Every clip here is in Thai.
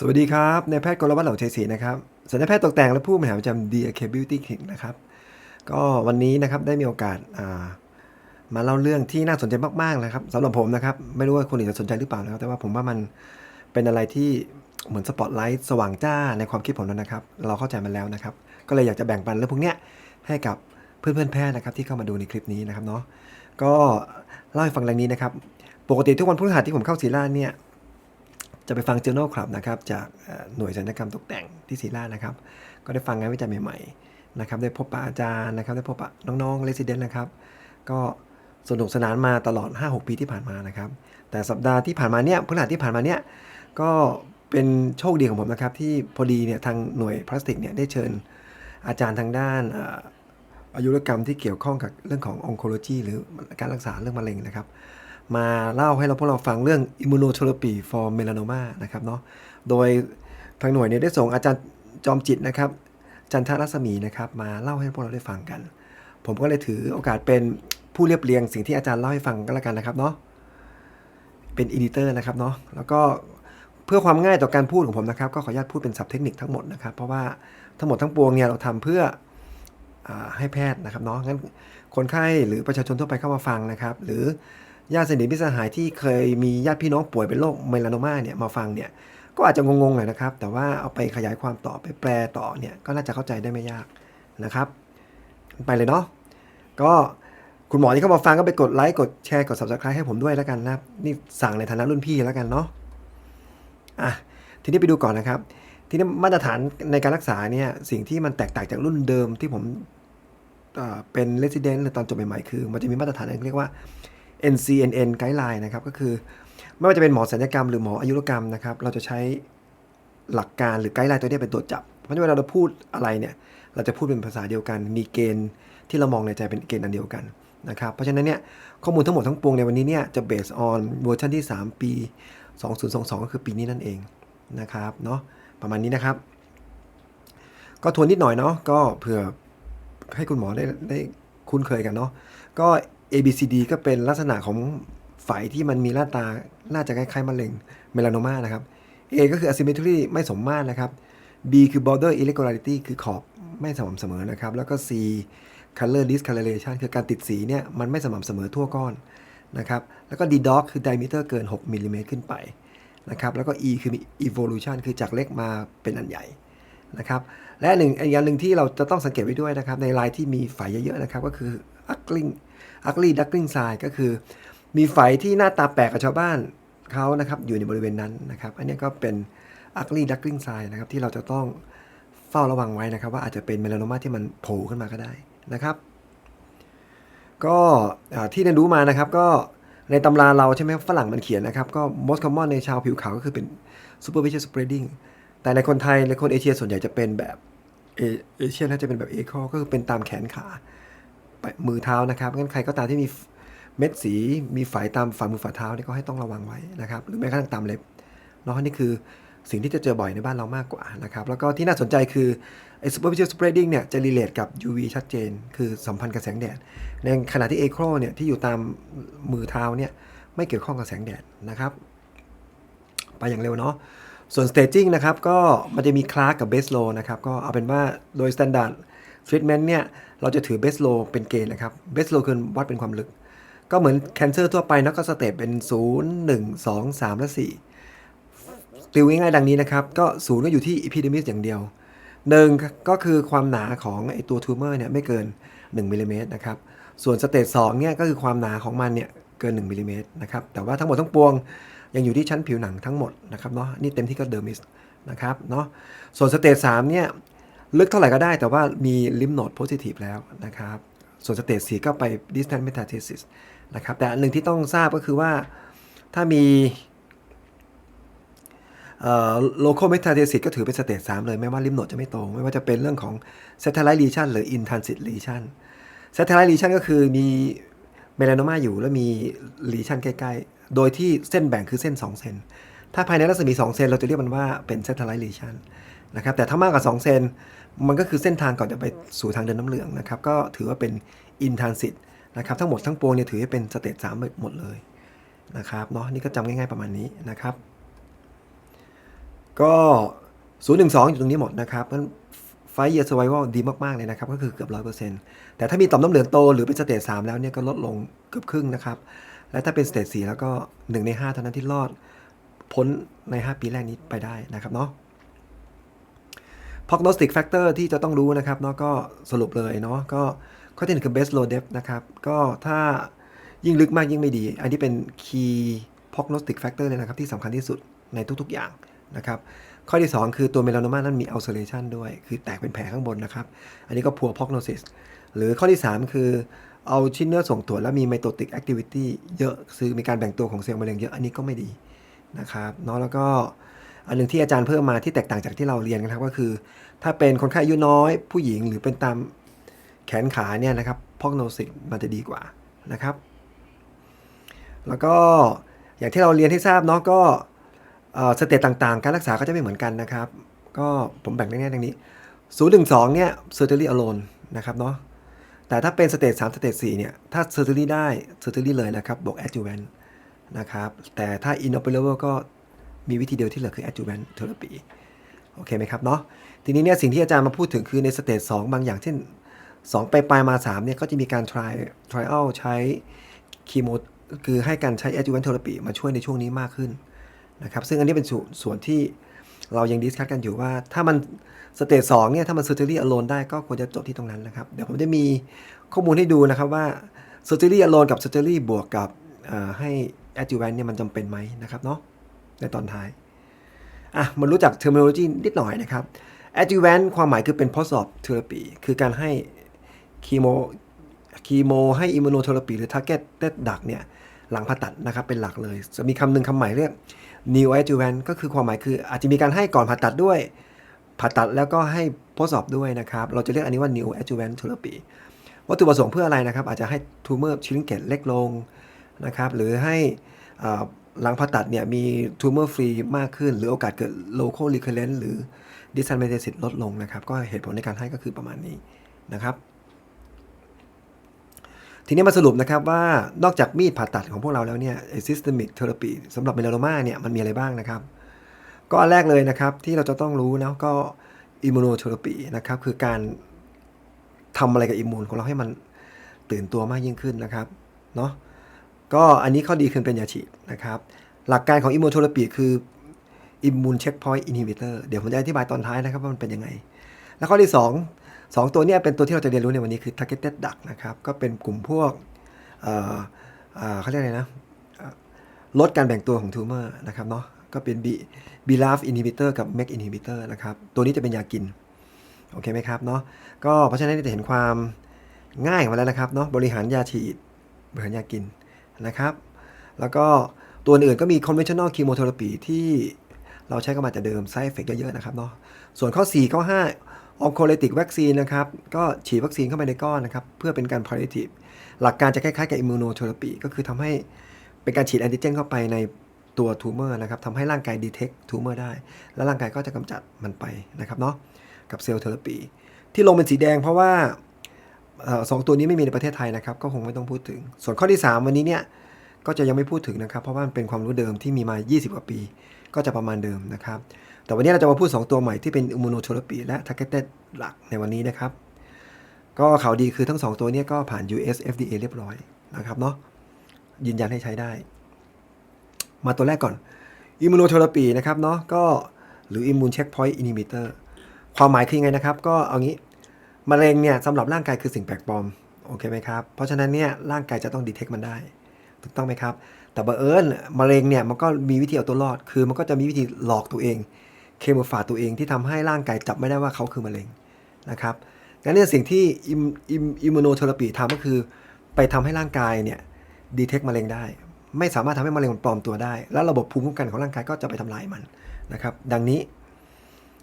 สวัสดีครับนายแพทย์กรวัตรเหล่าชัยศรีนะครับศัลยแพทย์ตกแต่งและผู้บริหารประจำ DK Beauty Clinic นะครับ ก็วันนี้นะครับได้มีโอกาสามาเล่าเรื่องที่น่าสนใจมากๆนะครับสำหรับผมนะครับ ไม่รู้ว่าคนอื่นจะสนใจหรือเปล่านะครับ แต่ว่าผมว่ามันเป็นอะไรที่เหมือนสปอตไลท์สว่างจ้าในความคิดผมแล้วนะครับ เราเข้าใจมันแล้วนะครับ ก็เลยอยากจะแบ่งปันเรื่องพวกเนี้ยให้กับเพื่อนๆแพทย์นะครับที่เข้ามาดูในคลิปนี้นะครับเนาะ ก็เล่าให้ฟังแรงนี้นะครับ ปกติทุกวันพฤหัสที่ผมเข้าศรีราเนี่ย จะไปฟัง Journal Club นะครับจากหน่วยศัลยกรรมตกแต่งที่ศรีราชนะครับ ก็ได้ฟังงานวิจัยใหม่ๆนะครับได้พบปะอาจารย์นะครับได้พบปะน้องๆ Resident นะครับ ก็สนุกสนานมาตลอด 5-6 ปีที่ผ่านมานะครับ แต่สัปดาห์ที่ผ่านมาเนี่ยพฤหัสที่ผ่านมาเนี่ยก็เป็นโชคดีของผมนะครับ ที่พอดีเนี่ยทางหน่วยพลาสติกเนี่ยได้เชิญอาจารย์ทางด้านอายุรกรรมที่เกี่ยวข้องกับเรื่องขององโคโลจีหรือการรักษาเรื่องมะเร็งนะครับ มาเล่าให้เราพวกเราฟังเรื่อง immunotherapy for melanoma นะครับเนาะโดยทางหน่วยเนี่ยได้ส่งอาจารย์จอมจิตนะครับ จันทรัศมีนะครับมาเล่าให้พวกเราได้ฟังกัน ผมก็เลยถือโอกาสเป็นผู้เรียบเรียงสิ่งที่อาจารย์เล่าให้ฟังก็แล้วกันนะครับเนาะเป็นอีดิเตอร์นะครับเนาะแล้วก็เพื่อความง่ายต่อการพูดของผมนะครับ ก็ขออนุญาตพูดเป็นศัพท์เทคนิคทั้งหมดนะครับ เพราะว่าทั้งหมดทั้งปวงเนี่ยเราทำเพื่ออให้แพทย์นะครับเนาะงั้นคนไข้หรือประชาชนทั่วไปเข้ามาฟังนะครับ หรือ ญาติสนิทมิสหายที่เคยมีญาติพี่น้องป่วยเป็นโรคเมลานโมาเนี่ยมาฟังเนี่ยก็อาจจะงงๆหน่อยนะครับ แต่ว่าเอาไปขยายความต่อไปแปลต่อเนี่ยก็น่าจะเข้าใจได้ไม่ยากนะครับ ไปเลยเนาะก็คุณหมอที่เข้ามาฟังก็ไปกดไลค์กดแชร์กด subscribe ให้ผมด้วยแล้วกันนะครับนี่สั่งในฐานะรุ่นพี่แล้วกันเนาะอะทีนี้ไปดูก่อนนะครับ ทีนี้มาตรฐานในการรักษาเนี่ยสิ่งที่มันแตกต่างจากรุ่นเดิมที่ผมเอ่อเป็น resident ในตอนจบใหม่ๆคือ มันจะมีมาตรฐานเรียกว่า NCNN guideline นะครับก็คือ ไม่ว่าจะเป็นหมอศัลยกรรมหรือหมออายุรกรรมนะครับ เราจะใช้หลักการหรือไกด์ไลน์ตัวนี้เป็นตัวจับ เพราะฉะนั้นเวลาเราพูดอะไรเนี่ย เราจะพูดเป็นภาษาเดียวกัน มีเกณฑ์ที่เรามองในใจเป็นเกณฑ์อันเดียวกันนะครับ เพราะฉะนั้นเนี่ยข้อมูลทั้งหมดทั้งปวงในวันนี้เนี่ยจะ based on เวอร์ชันที่ 3 ปี 2022 ก็คือปีนี้นั่นเองนะครับเนาะประมาณนี้นะครับ ก็ทวนนิดหน่อยเนาะก็เผื่อให้คุณหมอได้ได้คุ้นเคยกันเนาะก็ A B C D ก็เป็นลักษณะของไฝที่มันมีหน้าตา น่าจะคล้ายๆมะเร็งเมลานโมานะครับ A ก็คือ asymmetry ไม่สมมาตรนะครับ B คือ border irregularity คือขอบไม่สม่ำเสมอนะครับ แล้วก็ C color discoloration คือการติดสีเนี่ยมันไม่สม่ำเสมอทั่วก้อนนะครับ แล้วก็ D dog คือ diameter เกิน 6มิลลิเมตรขึ้นไปนะครับ แล้วก็ E คือ evolution คือจากเล็กมาเป็นอันใหญ่นะครับ และหนึ่งอีกอย่างหนึ่งที่เราจะต้องสังเกตไว้ด้วยนะครับ ในลายที่มีไฝเยอะๆนะครับ ก็คือ ugly ugly duckling sign ก็คือ มีไฝที่หน้าตาแปลกกับชาวบ้านเขานะครับอยู่ในบริเวณนั้นนะครับ อันนี้ก็เป็น ugly duckling sign นะครับที่เราจะต้องเฝ้าระวังไว้นะครับ ว่าอาจจะเป็นเมลานโมาที่มันโผล่ขึ้นมาก็ได้นะครับ ก็อ่าที่ได้รู้มานะครับก็ในตำราเราใช่ไหมฝรั่งมันเขียนนะครับ ก็ most common ในชาวผิวขาวก็คือเป็น superficial spreading แต่ในคนไทยและคนเอเชียส่วนใหญ่จะเป็นแบบเอเชียน่าจะเป็นแบบเอคอก็คือเป็นตามแขนขา มือเท้านะครับงั้นใครก็ตามที่มีเม็ดสีมีฝายตามฝ่ามือฝ่าเท้านี่ก็ให้ต้องระวังไว้นะครับ หรือแม้กระทั่งตามเล็บเนาะนี่คือสิ่งที่จะเจอบ่อยในบ้านเรามากกว่านะครับ แล้วก็ที่น่าสนใจคือไอ้ superficial spreading เนี่ยจะ relate กับ UV ชัดเจน คือสัมพันธ์กับแสงแดด ในขณะที่ acro เนี่ยที่อยู่ตามมือเท้าเนี่ยไม่เกี่ยวข้องกับแสงแดดนะครับ ไปอย่างเร็วเนาะส่วน staging นะครับก็มันจะมีคลาสกับ base low นะครับ ก็เอาเป็นว่าโดย standard treatment เนี่ยเราจะถือ base low เป็นเกณฑ์นะครับ base low คือวัดเป็นความลึก ก็เหมือน cancer ทั่วไปเนะก็สเตปเป็น 0 1 2 3 และ 4 ติวง่ายๆดังนี้นะครับ ก็ศูนย์ก็อยู่ที่ epidermis อย่างเดียวหนึ่งก็คือความหนาของไอตัว tumor เนี่ยไม่เกิน 1มิลลิเมตรนะครับส่วนสเตจ2เนี่ยก็คือความหนาของมันเนี่ยเกิน 1มิลลิเมตรนะครับแต่ว่าทั้งหมดทั้งปวงยังอยู่ที่ชั้นผิวหนังทั้งหมดนะครับเนาะนี่เต็มที่ก็เดอร์มิสนะครับเนาะส่วนสเตจ3เนี่ย ลึกเท่าไหร่ก็ได้ แต่ว่ามีลิมโนดโพซิทีฟแล้วนะครับ ส่วนสเตจ4ก็ไป distant metastasis นะครับ แต่อันหนึ่งที่ต้องทราบก็คือว่าถ้ามีเอ่อ local metastasis ก็ถือเป็นสเตจ3เลย ไม่ว่าลิมโนดจะไม่โต ไม่ว่าจะเป็นเรื่องของ satellite lesion หรือ intransit lesion satellite lesion ก็คือมีเมลานอมาอยู่แล้วมี lesion ใกล้ๆ โดยที่เส้นแบ่งคือเส้น 2 เซน ถ้าภายในรัศมี 2 เซน เราจะเรียกมันว่าเป็น satellite lesion นะครับแต่ถ้ามากกว่า 2 เซน มันก็คือเส้นทางก่อนจะไปสู่ทางเดินน้ำเหลืองนะครับก็ถือว่าเป็น intransit นะครับทั้งหมดทั้งปวงเนี่ยถือให้เป็นสเตจ3หมดเลยนะครับเนาะนี่ก็จำง่ายๆประมาณนี้นะครับ ก็ 012 อยู่ตรงนี้หมดนะครับงั้นไฟเยอร์สไว a l ดีมากๆเลยนะครับ ก็คือเกือบ 100%แต่ถ้ามีต่อมน้ำเหลืองโตหรือเป็นสเตจ3แล้วเนี่ยก็ลดลงเกือบครึ่งนะครับ และถ้าเป็นสเตจ4แล้วก็ 1 ใน 5 เท่านั้นที่รอด พ้นใน 5 ปีแรกนี้ไปได้นะครับเนาะ prognostic factor ที่จะต้องรู้นะครับเนาะก็สรุปเลยเนาะก็ข้อที่หนึ่งคือ base low depth นะครับ ก็ถ้ายิ่งลึกมากยิ่งไม่ดี อันนี้เป็น key prognostic factor เลยนะครับ ที่สำคัญที่สุดในทุกๆอย่างนะครับ ข้อที่ 2 คือตัวเมลาน o มานั้นมี ulceration ด้วย คือแตกเป็นแผลข้างบนนะครับ อันนี้ก็ poor prognosis หรือข้อที่ 3 คือเอาชิ้นเนื้อส่งตรวจแล้วมี mitotic activity เยอะคือมีการแบ่งตัวของเซลล์มะเร็งเยอะอันนี้ก็ไม่ดี นะครับเนาะแล้วก็อันหนึ่งที่อาจารย์เพิ่มมาที่แตกต่างจากที่เราเรียนกันครับก็คือ ถ้าเป็นคนไข้อายุน้อยผู้หญิงหรือเป็นตามแขนขาเนี่ยนะครับพอกโนสิกมันจะดีกว่านะครับ แล้วก็อย่างที่เราเรียนให้ทราบเนาะก็สเตตต่างๆ การรักษาก็จะไม่เหมือนกันนะครับ ก็ผมแบ่งได้แง่ดังนี้0ถึง2เนี่ย surgery alone นะครับเนาะแต่ถ้าเป็นสเตจ3สเตจ4เนี่ย ถ้า surgery ได้ surgery เลยนะครับบวก adjuvant นะครับ แต่ถ้า inoperable ก็มีวิธีเดียวที่เหลือคือ adjuvant therapy โอเคไหมครับเนาะ ทีนี้เนี่ยสิ่งที่อาจารย์มาพูดถึงคือในสเตจ2บางอย่างเช่น 2 ไปปลายมา 3 เนี่ย ก็จะมีการ try trial ใช้คีโมคือให้การใช้ adjuvant therapy มาช่วยในช่วงนี้มากขึ้นนะครับ ซึ่งอันนี้เป็นส่วนส่วนที่เรายังดิสคัสกันอยู่ว่าถ้ามันสเตจ2เนี่ยถ้ามัน surgery alone ได้ก็ควรจะจบที่ตรงนั้นนะครับ เดี๋ยวผมจะมีข้อมูลให้ดูนะครับว่า surgery alone กับ surgery บวกกับ เอ่อให้ adjuvant เนี่ยมันจำเป็นไหมนะครับเนาะในตอนท้าย อะมารู้จัก terminology นิดหน่อยนะครับ adjuvant ความหมายคือเป็น post op therapy คือการให้คีโมคีโมให้ immunotherapy หรือ target ดักเนี่ยหลังผ่าตัดนะครับเป็นหลักเลย จะมีคำหนึ่งคำใหม่เรียก neoadjuvant ก็คือความหมายคือ อาจจะมีการให้ก่อนผ่าตัดด้วย ผ่าตัดแล้วก็ให้ post op ด้วยนะครับ เราจะเรียกอันนี้ว่า neoadjuvant therapy วัตถุประสงค์เพื่ออะไรนะครับ อาจจะให้ tumor shrinkage เล็กลง นะครับหรือให้หลังผ่าตัดเนี่ยมี tumor free มากขึ้น หรือโอกาสเกิด local recurrence หรือ dismetasis ลดลงนะครับ ก็เหตุผลในการให้ก็คือประมาณนี้นะครับ ทีนี้มาสรุปนะครับว่านอกจากมีดผ่าตัดของพวกเราแล้วเนี่ย systemic therapy สำหรับเมลาโนมาเนี่ยมันมีอะไรบ้างนะครับ ก็อันแรกเลยนะครับที่เราจะต้องรู้นะก็ immunotherapy นะครับคือการทำอะไรกับอิมมูนของเราให้มันตื่นตัวมากยิ่งขึ้นนะครับเนาะ ก็อันนี้ข้อดีคือเป็นยาฉีดนะครับ หลักการของ immunotherapy คือ immune checkpoint inhibitor เดี๋ยวผมจะอธิบายตอนท้ายนะครับว่ามันเป็นยังไง แล้วข้อที่ 2 2 ตัวนี้เป็นตัวที่เราจะเรียนรู้ในวันนี้คือ targeted duct นะครับ ก็เป็นกลุ่มพวกเเขาเรียกอะไรนะ ลดการแบ่งตัวของ tumor นะครับเนาะก็เป็น B BRAF inhibitor กับ MEK inhibitor นะครับ ตัวนี้จะเป็นยากิน โอเคไหมครับเนาะก็เพราะฉะนั้นจะเห็นความง่ายของมันแล้วนะครับเนาะบริหารยาฉีดบริหารยากิน นะครับ แล้วก็ตัวอื่นก็มี conventional chemotherapy ที่เราใช้กันมาแต่เดิม side effect เยอะๆนะครับเนาะ ส่วนข้อ 4 ข้อ5 oncolytic vaccine นะครับ ก็ฉีดวัคซีนเข้าไปในก้อนนะครับ เพื่อเป็นการ palliative หลักการจะคล้ายๆกับ immunotherapy ก็คือทำให้เป็นการฉีดแอนติเจนเข้าไปในตัวทูเมอร์นะครับทำให้ร่างกาย detect ทูเมอร์ได้ แล้วร่างกายก็จะกำจัดมันไปนะครับเนาะ กับเซลล์เทอราปีที่ลงเป็นสีแดงเพราะว่า สองตัวนี้ไม่มีในประเทศไทยนะครับ ก็คงไม่ต้องพูดถึง ส่วนข้อที่ 3 วันนี้เนี่ยก็จะยังไม่พูดถึงนะครับ เพราะว่ามันเป็นความรู้เดิมที่มีมา 20 กว่าปี ก็จะประมาณเดิมนะครับ แต่วันนี้เราจะมาพูด 2 ตัวใหม่ที่เป็น immunotherapy และ targeted หลักในวันนี้นะครับ ก็ข่าวดีคือทั้ง 2 ตัวนี้ก็ผ่าน US FDA เรียบร้อยนะครับเนาะยืนยันให้ใช้ได้ มาตัวแรกก่อน immunotherapy นะครับเนาะก็หรือ immune checkpoint inhibitor ความหมายคือยังไงนะครับ ก็เอางี้ มะเร็งเนี่ยสำหรับร่างกายคือสิ่งแปลกปลอมโอเคไหมครับ เพราะฉะนั้นเนี่ยร่างกายจะต้องดีเทคมันได้ ถูกต้องไหมครับ แต่บังเอิญมะเร็งเนี่ยมันก็มีวิธีเอาตัวรอด คือมันก็จะมีวิธีหลอกตัวเอง เคมฟาตัวเองที่ทำให้ร่างกายจับไม่ได้ว่าเขาคือมะเร็งนะครับงั้นเนี่ยสิ่งที่อิมมูโนเทอราปีทำก็คือ ไปทำให้ร่างกายเนี่ยดีเทคมะเร็งได้ ไม่สามารถทำให้มะเร็งมันปลอมตัวได้ แล้วระบบภูมิคุ้มกันของร่างกายก็จะไปทำลายมันนะครับ ดังนี้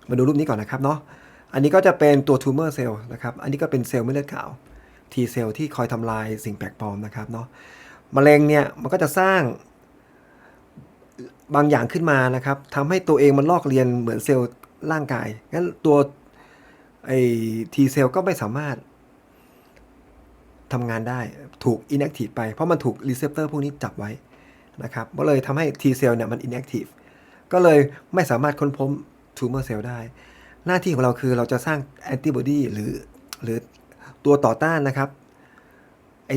มาดูรูปนี้ก่อนนะครับเนาะ อันนี้ก็จะเป็นตัว tumor cell นะครับ อันนี้ก็เป็นเซลล์เม็ดเลือดขาว T cell ที่คอยทำลายสิ่งแปลกปลอมนะครับเนาะมะเร็งเนี่ยมันก็จะสร้างบางอย่างขึ้นมานะครับทำให้ตัวเองมันลอกเลียนเหมือนเซลล์ร่างกายงั้นตัวไอ้ T cell ก็ไม่สามารถทำงานได้ถูก inactive ไป เพราะมันถูก receptor พวกนี้จับไว้นะครับก็เลยทำให้ T cell เนี่ยมัน inactive ก็เลยไม่สามารถค้นพบ tumor cell ได้ หน้าที่ของเราคือเราจะสร้างแอนติบอดีหรือหรือตัวต่อต้านนะครับไอ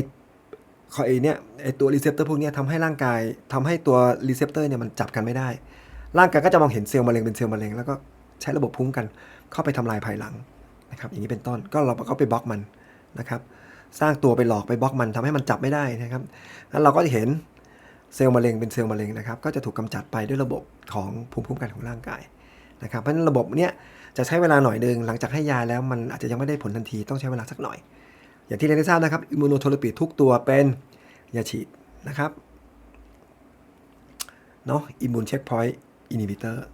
ขอไอเนี่ยไอตัวรีเซพเตอร์พวกนี้ทำให้ร่างกายทำให้ตัวรีเซพเตอร์เนี่ยมันจับกันไม่ได้ ร่างกายก็จะมองเห็นเซลล์มะเร็งเป็นเซลล์มะเร็งแล้วก็ใช้ระบบภูมิคุ้มกันเข้าไปทำลายภายหลังนะครับอย่างนี้เป็นต้นก็เราก็ไปบล็อกมันนะครับสร้างตัวไปหลอกไปบล็อกมันทำให้มันจับไม่ได้นะครับนั้นเราก็จะเห็นเซลล์มะเร็งเป็นเซลล์มะเร็งนะครับก็จะถูกกำจัดไปด้วยระบบของภูมิคุ้มกันของร่างกายนะครับเพราะฉะนั้นระบบเนี้ย จะใช้เวลาหน่อยหนึ่งหลังจากให้ยาแล้วมันอาจจะยังไม่ได้ผลทันทีต้องใช้เวลาสักหน่อย อย่างที่เรียนได้ทราบนะครับอิมมูโนโทรปีทุกตัวเป็นยาฉีดนะครับเนาะอิมมูนเช็คพอยต์อินฮิบิเตอร์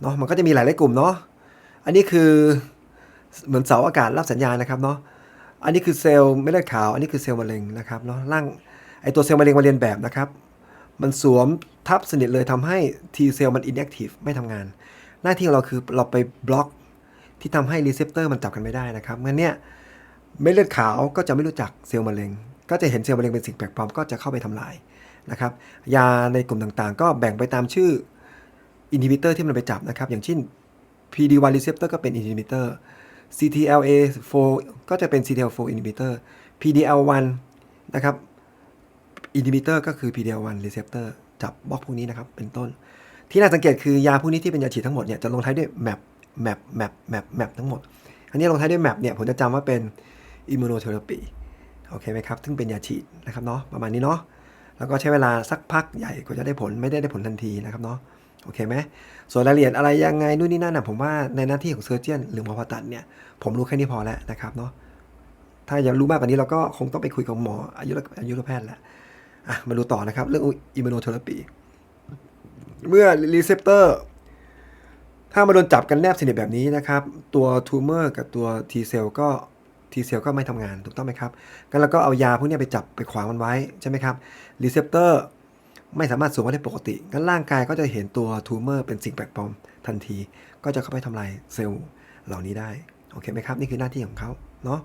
เนาะมันก็จะมีหลายหลายกลุ่มเนาะอันนี้คือเหมือนเสาอากาศรับสัญญาณนะครับเนาะอันนี้คือเซลล์เม็ดเลือดขาว อันนี้คือเซลล์มะเร็งนะครับเนาะร่างไอตัวเซลล์มะเร็งมาเรียนแบบนะครับ มันสวมทับสนิทเลยทำให้ T เซลล์มัน inactive ไม่ทำงาน หน้าที่ของเราคือเราไปบล็อกที่ทำให้รีเซพเตอร์มันจับกันไม่ได้นะครับงั้นเนี่ยเม็ดเลือดขาวก็จะไม่รู้จักเซลล์มะเร็ง ก็จะเห็นเซลล์มะเร็งเป็นสิ่งแปลกปลอมก็จะเข้าไปทำลายนะครับยาในกลุ่มต่างๆ ก็แบ่งไปตามชื่ออินฮิบิเตอร์ที่มันไปจับนะครับ อย่างเช่น PD1 receptor ก็เป็น inhibitor CTLA4 ก็จะเป็น CTLA4 inhibitor PDL1 นะครับ inhibitor ก็คือ PDL1 receptor จับบล็อกพวกนี้นะครับ เป็นต้น ที่น่าสังเกตคือยาพวกนี้ที่เป็นยาฉีดทั้งหมดเนี่ยจะลงท้ายด้วย map map map map map ทั้งหมด อันนี้ลงท้ายด้วย map เนี่ยผมจะจำว่าเป็น immunotherapy โอเคไหมครับ ซึ่งเป็นยาฉีดนะครับเนาะประมาณนี้เนาะแล้วก็ใช้เวลาสักพักใหญ่กว่าจะได้ผลไม่ได้ได้ผลทันทีนะครับเนาะโอเคไหมส่วนรายละเอียดอะไรยังไงนู่นนี่นั่นนะผมว่าในหน้าที่ของเซอร์เจียนหรือหมอผ่าตัดเนี่ยผมรู้แค่นี้พอแล้วนะครับเนาะถ้าอยังรู้มากกว่านี้เราก็คงต้องไปคุยกับหมออายุรอายุรแพทย์แล้วอะมาดูต่อนะครับ เรื่องอิมมูโนเทอราปี เมื่อรีเซพเตอร์ถ้ามาโดนจับกันแนบสนิทแบบนี้นะครับ ตัวทูเมอร์กับตัว T เซลก็ T เซลก็ไม่ทำงานถูกต้องไหมครับงั้นเราก็เอายาพวกนี้ไปจับไปขวางมันไว้ใช่ไหมครับรีเซพเตอร์ไม่สามารถสวมไว้ได้ปกติงั้นร่างกายก็จะเห็นตัวทูเมอร์เป็นสิ่งแปลกปลอมทันที ก็จะเข้าไปทำลายเซลล์เหล่านี้ได้โอเคไหมครับ นี่คือหน้าที่ของเขาเนาะ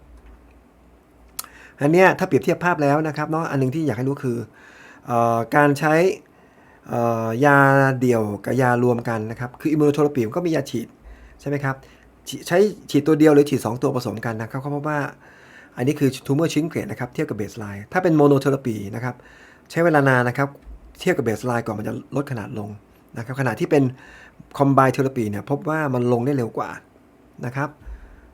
อันเนี้ยถ้าเปรียบเทียบภาพแล้วนะครับเนาะอันหนึงที่อยากให้รู้คือออการใช้ ยาเดี่ยวกับยารวมกันนะครับ คืออิมมูโนโทรปีมก็มียาฉีดใช่ไหมครับ ใช้ฉีดตัวเดียวหรือฉีด 2 ตัวผสมกันนะครับเขาพบว่า อันนี้คือทูเมอร์ชิงเกรดนะครับ เทียบกับเบสไลน์ ถ้าเป็นโมโนเทอราปีนะครับ ใช้เวลานานนะครับ เทียบกับเบสไลน์ก่อนมันจะลดขนาดลงนะครับ ขณะที่เป็นคอมไบเทอราปีเนี่ยพบว่ามันลงได้เร็วกว่านะครับ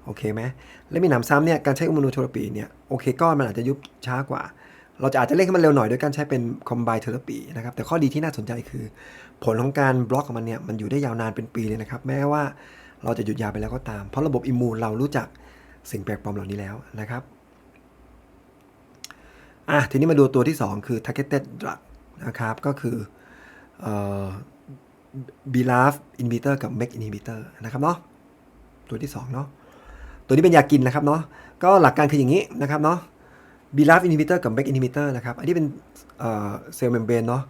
โอเคไหมและมีหนำซ้ำเนี่ย การใช้อิมมูโนเทอราปีเนี่ย โอเคก้อนมันอาจจะยุบช้ากว่า เราจะอาจจะเร่งให้มันเร็วหน่อยด้วยการใช้เป็นคอมไบเทอราปีนะครับ แต่ข้อดีที่น่าสนใจคือ ผลของการบล็อกของมันเนี่ยมันอยู่ได้ยาวนานเป็นปีเลยนะครับ แม้ว่าเราจะหยุดยาไปแล้วก็ตาม เพราะระบบอิมมูนเรารู้จักสิ่งแปลกปลอมเหล่านี้แล้วนะครับอะทีนี้มาดูตัวที่ 2 คือ targeted drug นะครับ ก็คือเอ่อ BRAF inhibitor กับ MEK inhibitor นะครับเนาะตัวที่2เนาะตัวนี้เป็นยากินนะครับเนาะก็หลักการคืออย่างนี้นะครับเนาะ BRAF inhibitor กับ MEK inhibitor นะครับ อันนี้เป็นเซลล์เมมเบรนเนาะ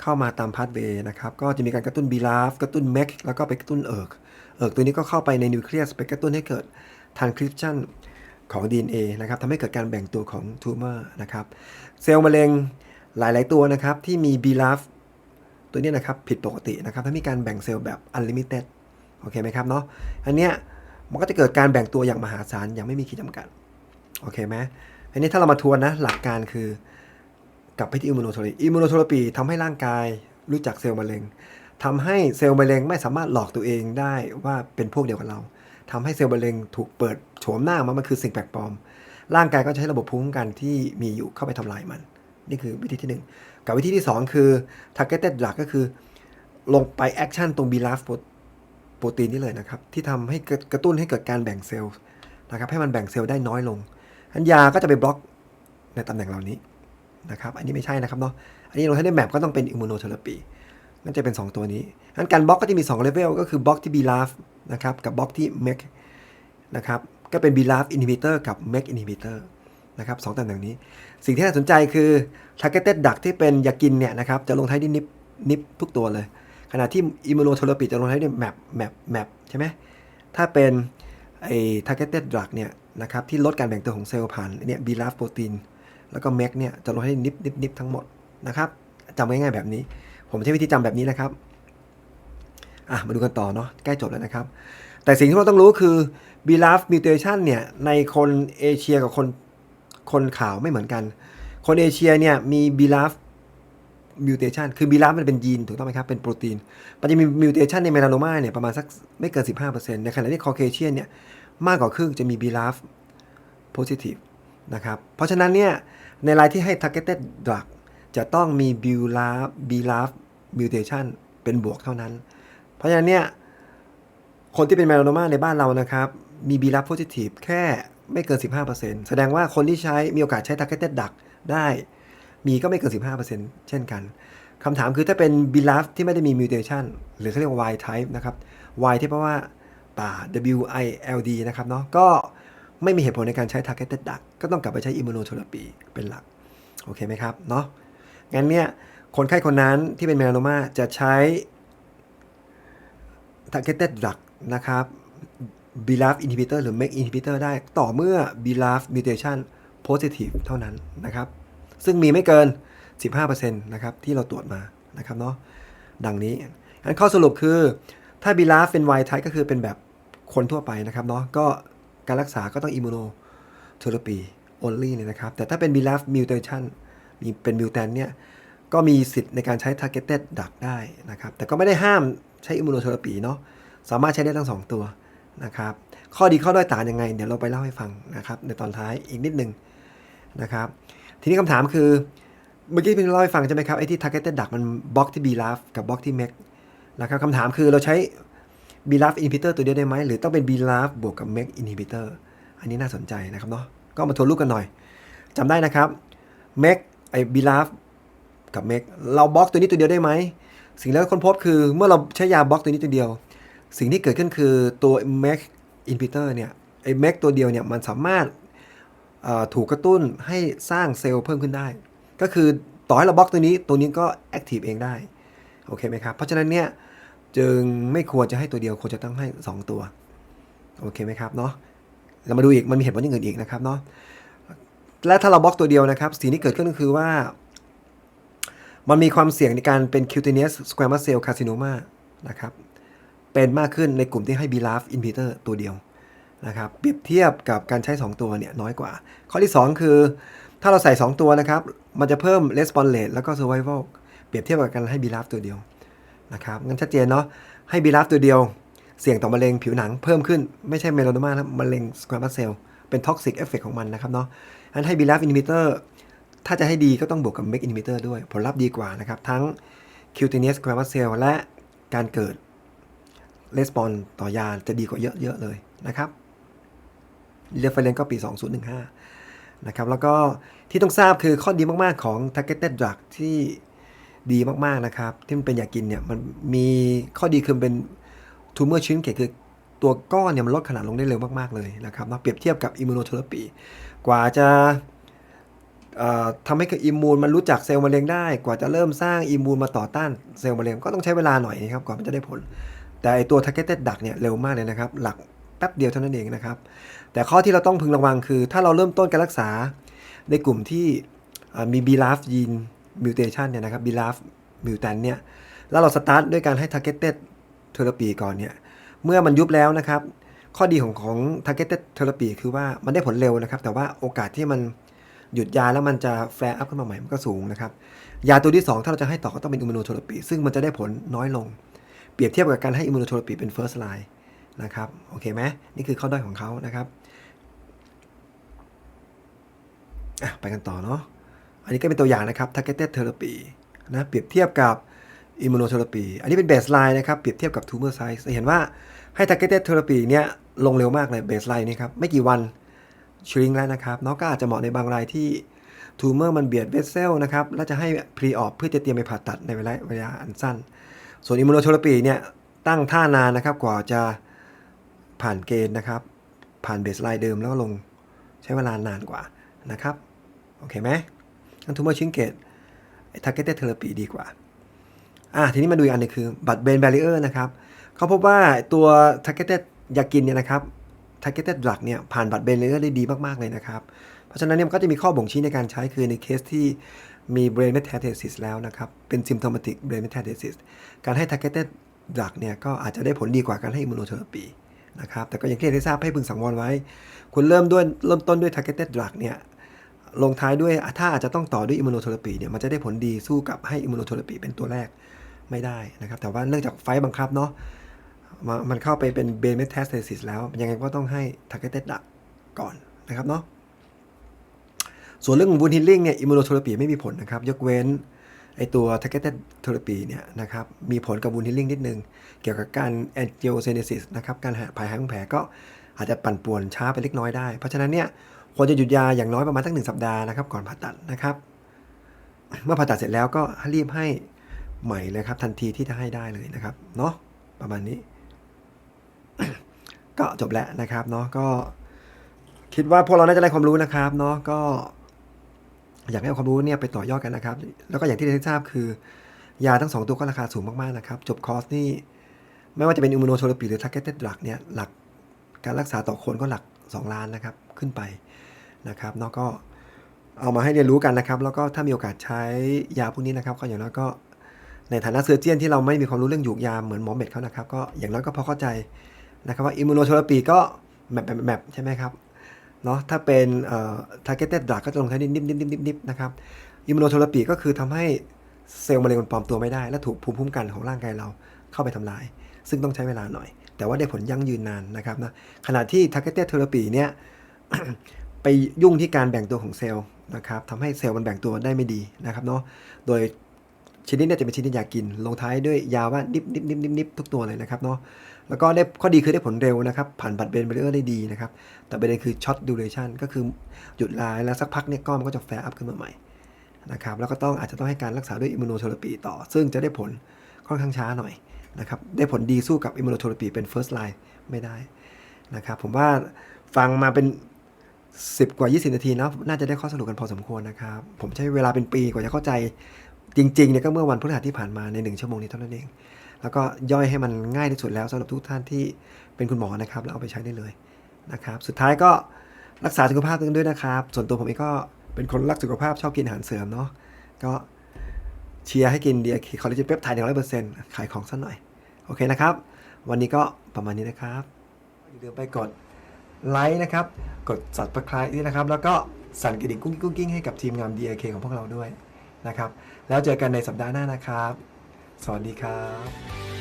เข้ามาตามพาสเวย์นะครับ ก็จะมีการกระตุ้น BRAF กระตุ้น MEK แล้วก็ไปกระตุ้นเอิร์กเอิร์กตัวนี้ก็เข้าไปในนิวเคลียสไปกระตุ้นให้เกิด transcription ของ DNA นะครับทำให้เกิดการแบ่งตัวของทูเมอร์นะครับเซลล์มะเร็งหลาย ๆ ตัวนะครับที่มี BRAF ตัวนี้นะครับผิดปกตินะครับถ้ามีการแบ่งเซลล์แบบ unlimited โอเคไหมครับเนาะอันเนี้ยมันก็จะเกิดการแบ่งตัวอย่างมหาศาลอย่างไม่มีขีดจำกัดโอเคไหม อันนี้ถ้าเรามาทวนนะหลักการคือกลับไปที่อิมมูโนโทรปีอิมมูโนโทรปีทำให้ร่างกายรู้จักเซลล์มะเร็งทำให้เซลล์มะเร็งไม่สามารถหลอกตัวเองได้ว่าเป็นพวกเดียวกับเราทำให้เซลล์มะเร็งถูกเปิดโฉมหน้ามามันคือสิ่งแปลกปลอม ร่างกายก็ใช้ระบบภูมิคุ้มกันที่มีอยู่เข้าไปทำลายมัน นี่คือวิธีที่ 1 กับวิธีที่ 2 คือ targeted drug ก็คือ ลงไปแอคชั่นตรง BRAF โปรตีนนี่เลยนะครับที่ทำให้กระตุ้นให้เกิดการแบ่งเซลล์นะครับให้มันแบ่งเซลล์ได้น้อยลง อันยาก็จะไปบล็อกในตำแหน่งเหล่านี้นะครับ อันนี้ไม่ใช่นะครับเนาะ อันนี้เราให้ได้แมปก็ต้องเป็นอิมมูโนเทอราปีนั่นจะเป็น 2 ตัวนี้อันการบล็อกก็จะมี2เลเวลก็คือบล็อกที่ BRAF นะครับกับบล็อกที่ MEK นะครับ ก็เป็น BRAF inhibitor กับ MEK inhibitor นะครับสองตำแหน่งนี้ สิ่งที่น่าสนใจคือ targeted drug ที่เป็นยากินเนี่ยนะครับจะลงท้ายด้วยนิปนิปทุกตัวเลย ขณะที่ immunotherapy จะลงท้ายด้วย map map map ใช่ไหมถ้าเป็นไอ้ targeted drug เนี่ย นะครับที่ลดการแบ่งตัวของเซลล์ผ่านเนี่ย BRAF โปรตีนแล้วก็ MEK เนี่ยจะลงท้ายด้นิปนิปนิปทั้งหมดนะครับจำง่ายๆแบบนี้ ผมใช้วิธีจำแบบนี้นะครับอะมาดูกันต่อเนาะใกล้จบแล้วนะครับ แต่สิ่งที่เราต้องรู้คือ BRAF mutation เนี่ยในคนเอเชียกับคนคนขาวไม่เหมือนกัน คนเอเชียเนี่ยมี BRAF mutation คือ BRAF มันเป็นยีนถูกต้องไหมครับ เป็นโปรตีน มันจะมี mutation ในเมลาน o มาเนี่ยประมาณสักไม่เกิน 15%ในขณะที่ Caucasian เนี่ย มากกว่าครึ่งจะมี BRAF positive นะครับ เพราะฉะนั้นเนี่ย ในรายที่ให้ targeted drug จะต้องมี BRAF BRAF mutation เป็นบวกเท่านั้น เพราะฉะนั้นเนี่ย คนที่เป็นเมลาน o มาในบ้านเรานะครับ มี BRAF positive แค่ไม่เกิน 15%แสดงว่าคนที่ใช้มีโอกาสใช้ targeted drug ได้ มีก็ไม่เกิน 15%เช่นกันคำถามคือถ้าเป็น BRAF ที่ไม่ได้มี mutation หรือเขาเรียกว่า Y type นะครับ Y ที่แปลว่า ป่า W I L D นะครับเนาะก็ไม่มีเหตุผลในการใช้ targeted drug ก็ต้องกลับไปใช้ immunotherapy เป็นหลัก โอเคไหมครับเนาะงั้นเนี่ยคนไข้คนนั้นที่เป็นเมลาน o มาจะใช้ targeted drug นะครับ BRAF inhibitor หรือ MEK inhibitor ได้ต่อเมื่อ BRAF mutation positive เท่านั้นนะครับ ซึ่งมีไม่เกิน 15%นะครับ ที่เราตรวจมานะครับเนาะดังนี้งั้นข้อสรุปคือถ้า BRAF เป็น Y type ก็คือเป็นแบบ คนทั่วไปนะครับเนาะก็การรักษาก็ต้อง immunotherapy only เนี่ยนะครับ แต่ถ้าเป็น BRAF mutation มีเป็น mutant เนี่ยก็มีสิทธิ์ในการใช้ targeted drug ได้นะครับ แต่ก็ไม่ได้ห้ามใช้ immunotherapy เนาะสามารถใช้ได้ทั้ง 2 ตัวนะครับ ข้อดีข้อด้อยต่างยังไง เดี๋ยวเราไปเล่าให้ฟังนะครับ ในตอนท้ายอีกนิดนึงนะครับ ทีนี้คำถามคือ เมื่อกี้เป็นเล่าให้ฟังใช่ไหมครับ ไอ้ที่ targeted drug มันบล็อกที่ BRAF กับบล็อกที่ MEK นะครับคำถามคือเราใช้ BRAF inhibitor ตัวเดียวได้ไหมหรือต้องเป็น BRAF บวกกับ MEK inhibitor อันนี้น่าสนใจนะครับเนาะก็มาทวนลูกกันหน่อยจำได้นะครับ MEK ไอ้ BRAF กับ MEK เราบล็อกตัวนี้ตัวเดียวได้ไหมสิ่งที่เราค้นพบคือเมื่อเราใช้ยาบล็อกตัวนี้ตัวเดียว สิ่งที่เกิดขึ้นคือตัว MEK inhibitor เนี่ยไอ้ MEK ตัวเดียวเนี่ยมันสามารถถูกกระตุ้นให้สร้างเซลล์เพิ่มขึ้นได้ ก็คือต่อให้เราบล็อกตัวนี้ตัวนี้ก็แอคทีฟเองได้ โอเคไหมครับ เพราะฉะนั้นเนี่ย จึงไม่ควรจะให้ตัวเดียวควรจะต้องให้ 2 ตัว โอเคไหมครับเนาะเรามาดูอีกมันมีเหตุผลอย่างอื่นอีกนะครับเนาะและถ้าเราบล็อกตัวเดียวนะครับสิ่งที่เกิดขึ้นก็คือว่า มันมีความเสี่ยงในการเป็น cutaneous squamous cell carcinoma นะครับเป็นมากขึ้นในกลุ่มที่ให้ BRAF inhibitor ตัวเดียวนะครับเปรียบเทียบกับการใช้ 2 ตัวเนี่ยน้อยกว่า ข้อที่ 2 คือ ถ้าเราใส่ 2 ตัวนะครับ มันจะเพิ่ม response rate แล้วก็ survival เปรียบเทียบกับการให้ BRAF ตัวเดียว นะครับงั้นชัดเจนเนาะให้ BRAF ตัวเดียว เสี่ยงต่อมะเร็งผิวหนังเพิ่มขึ้นไม่ใช่เมลานมานะมะเร็ง squamous cell เป็น toxic effect ของมันนะครับเนาะงั้นให้ BRAF inhibitor ถ้าจะให้ดีก็ต้องบวกกับ MEK inhibitor ด้วย ผลลัพธ์ดีกว่านะครับ ทั้ง cutaneous squamous cell และการเกิด response ต่อยาจะดีกว่าเยอะๆเลยนะครับ reference ก็ปี 2015 นะครับ แล้วก็ที่ต้องทราบคือข้อดีมาก ๆ ของ targeted drug ที่ ดีมากๆนะครับ ที่มันเป็นยากินเนี่ยมันมีข้อดีคือเป็น tumor shrinkage คือตัวก้อนเนี่ยมันลดขนาดลงได้เร็วมากๆเลยนะครับเนาเปรียบเทียบกับ immunotherapy กว่าจะเอ่อทำให้กิดอิมมูนมันรู้จักเซลล์มะเร็งได้ กว่าจะเริ่มสร้างอิมมูนมาต่อต้านเซลล์มะเร็งก็ต้องใช้เวลาหน่อยนะครับกว่ามันจะได้ผล แต่ไอตัว targeted drug เนี่ยเร็วมากเลยนะครับ หลักแป๊บเดียวเท่านั้นเองนะครับ แต่ข้อที่เราต้องพึงระวังคือ ถ้าเราเริ่มต้นการรักษาในกลุ่มที่เอ่อ มี BRAF gene mutation เนี่ยนะครับ BRAF mutant เนี่ยแล้วเราสตาร์ทด้วยการให้ targeted therapy ก่อนเนี่ยเมื่อมันยุบแล้วนะครับ ข้อดีของของ targeted therapy คือว่ามันได้ผลเร็วนะครับ แต่ว่าโอกาสที่มันหยุดยาแล้วมันจะ flare up ขึ้นมาใหม่มันก็สูงนะครับ ยาตัวที่ 2 ถ้าเราจะให้ต่อก็ต้องเป็น immunotherapy ซึ่งมันจะได้ผลน้อยลง เปรียบเทียบกับการให้ immunotherapy เป็น first line นะครับโอเคไหมนี่คือข้อด้อยของเขานะครับไปกันต่อเนาะ อันนี้ก็เป็นตัวอย่างนะครับ targeted therapy นะเปรียบเทียบกับ immunotherapy อันนี้เป็น baseline นะครับ เปรียบเทียบกับ tumor size จะเห็นว่าให้ targeted therapy เนี่ยลงเร็วมากเลย baseline นี่ครับ ไม่กี่วัน shrink แล้วนะครับเนาะก็อาจจะเหมาะในบางรายที่ tumor มันเบียด vessel นะครับ แล้วจะให้ pre-op เพื่อจะเตรียมไปผ่าตัดในเวลาระยะอันสั้น ส่วน immunotherapy เนี่ยตั้งท่านานนะครับกว่าจะผ่านเกณฑ์นะครับ ผ่าน baseline เดิมแล้วก็ลงใช้เวลานานกว่านะครับ โอเคไหม งั้น tumor shrinkage targeted therapy ดีกว่าอะทีนี้มาดูอีกอันหนึงคือบัตรเบนแบร r เออร์นะครับเขาพบว่าตัว targeted ยากินเนี่ยนะครับ targeted drug เนี่ยผ่านบัตรเบนแบร r เออร์ได้ดีมาก ๆ เลยนะครับ เพราะฉะนั้นเนี่ยมันก็จะมีข้อบ่งชี้ในการใช้คือในเคสที่มี brain metastasis แล้วนะครับ เป็น symptomatic brain metastasis การให้ targeted ดรักเนี่ยก็อาจจะได้ผลดีกว่าการให้อิมมูโนเทอราปีนะครับแต่ก็อย่างที่ได้ทราบให้พึงสังวรไว้ คุณเริ่มด้วยเริ่มต้นด้วย targeted drug เนี่ย ลงท้ายด้วยถ้าอาจจะต้องต่อด้วยอิมมูโนเทอราปีเนี่ยมันจะได้ผลดีสู้กับให้อิมมูโนเทอราปีเป็นตัวแรกไม่ได้นะครับ แต่ว่าเนื่องจากไฟบังคับเนาะม,มันเข้าไปเป็นเบนเมท a สเตซิสแล้ว ยังไงก็ต้องให้ targeted drug ก่อนนะครับเนาะส่วนเรื่องของบูนฮิลลิ่งเนี่ยอิมมูโนเทอราปีไม่มีผลนะครับ ยกเว้นไอตัว targeted therapy เนี่ยนะครับมีผลกับบูนฮิลลิ่งนิดนึง เกี่ยวกับการ angiogenesis นะครับการหายภาหายของแผลก็อาจจะปั่นป่วนช้าไปเล็กน้อยได้ เพราะฉะนั้นเนี่ย ควรจะหยุดยาอย่างน้อยประมาณตั้งหนึ่งสัปดาห์นะครับก่อนผ่าตัดนะครับ เมื่อผ่าตัดเสร็จแล้วก็รีบให้ใหม่เลยครับ ทันทีที่จะให้ได้เลยนะครับเนาะประมาณนี้ ก็จบแล้วนะครับเนาะก็ คิดว่าพวกเราน่าจะได้ความรู้นะครับเนาะก็อยากให้เอาความรู้เนี่ยไปต่อยอดกันนะครับ แล้วก็อย่างที่ได้ทราบคือ ยาทั้งสองตัวก็ราคาสูงมากๆนะครับ จบคอร์สนี่ ไม่ว่าจะเป็นอิมมูโนโทรปีหรือ targeted drug เนี่ยหลักการรักษาต่อคนก็หลัก 2 ล้านนะครับ ขึ้นไป นะครับเนาะก็เอามาให้เรียนรู้กันนะครับ แล้วก็ถ้ามีโอกาสใช้ยาพวกนี้นะครับ ก็อย่างน้อยก็ในฐานะเซอร์เจียนที่เราไม่มีความรู้เรื่องหยูกยาเหมือนหมอเม็ดเขานะครับ ก็อย่างน้อยก็พอเข้าใจนะครับว่าอิมมูโนโทรปีก็แมปแมปใช่ไหมครับเนาะถ้าเป็นเอ่อ targeted drug ก็จะลงท้ายนิดนิดนิดนิดนิดนะครับอิมมูโนเทอราปีก็คือทำให้เซลล์มะเร็งมันปลอมตัวไม่ได้ และถูกภูมิคุ้มกันของร่างกายเราเข้าไปทำลาย ซึ่งต้องใช้เวลาหน่อย แต่ว่าได้ผลยั่งยืนนานนะครับนะขณะที่ targeted therapy เนี่ย ไปยุ่งที่การแบ่งตัวของเซลล์นะครับทำให้เซลล์มันแบ่งตัวได้ไม่ดีนะครับเนาะโดยชนิดนี่ยจะเป็นชนิดยากิน ลงท้ายด้วยยาว่านิบนิบนิบนิบนิบทุกตัวเลยนะครับเนาะแล้วก็ได้ข้อดีคือได้ผลเร็วนะครับ ผ่านบัตรเบนเบอร์ได้ดีนะครับ แต่ประเด็นคือช็อตดูเรชันก็คือหยุดลายแล้วสักพักเนี่ยก้อนมันก็จะแฟร์อัพขึ้นมาใหม่นะครับแล้วก็ต้องอาจจะต้องให้การรักษาด้วยอิมมูโนเทอราปีต่อ ซึ่งจะได้ผลค่อนข้างช้าหน่อยนะครับได้ผลดีสู้กับอิมมูโนเทอราปีเป็น first line ไม่ได้นะครับผมว่าฟังมาเป็น 10 กว่า 20 นาทีแล้วน่าจะได้ข้อสรุปกันพอสมควรนะครับ ผมใช้เวลาเป็นปีกว่าจะเข้าใจจริงๆเนี่ยก็เมื่อวันพฤหัสที่ผ่านมาใน 1 ชั่วโมงนี้เท่านั้นเอง แล้วก็ย่อยให้มันง่ายที่สุดแล้วสำหรับทุกท่านที่เป็นคุณหมอนะครับแล้วเอาไปใช้ได้เลยนะครับ สุดท้ายก็รักษาสุขภาพกันด้วยนะครับ ส่วนตัวผมเองก็เป็นคนรักสุขภาพชอบกินอาหารเสริมเนาะก็เชียร์ให้กินดีคคอลลาเจนเปปไทด์หนึ่งร้อยเปอร์เซ็นต์ขายของสักหน่อย โอเคนะครับ วันนี้ก็ประมาณนี้นะครับอย่าลืมไปกด ไลค์นะครับ กด subscribe ด้วยนะครับ แล้วก็สั่นกระดิ่งกุ้งกิ้งกุ้งกิ้งให้กับทีมงาน DIK ของพวกเราด้วยนะครับ แล้วเจอกันในสัปดาห์หน้านะครับ สวัสดีครับ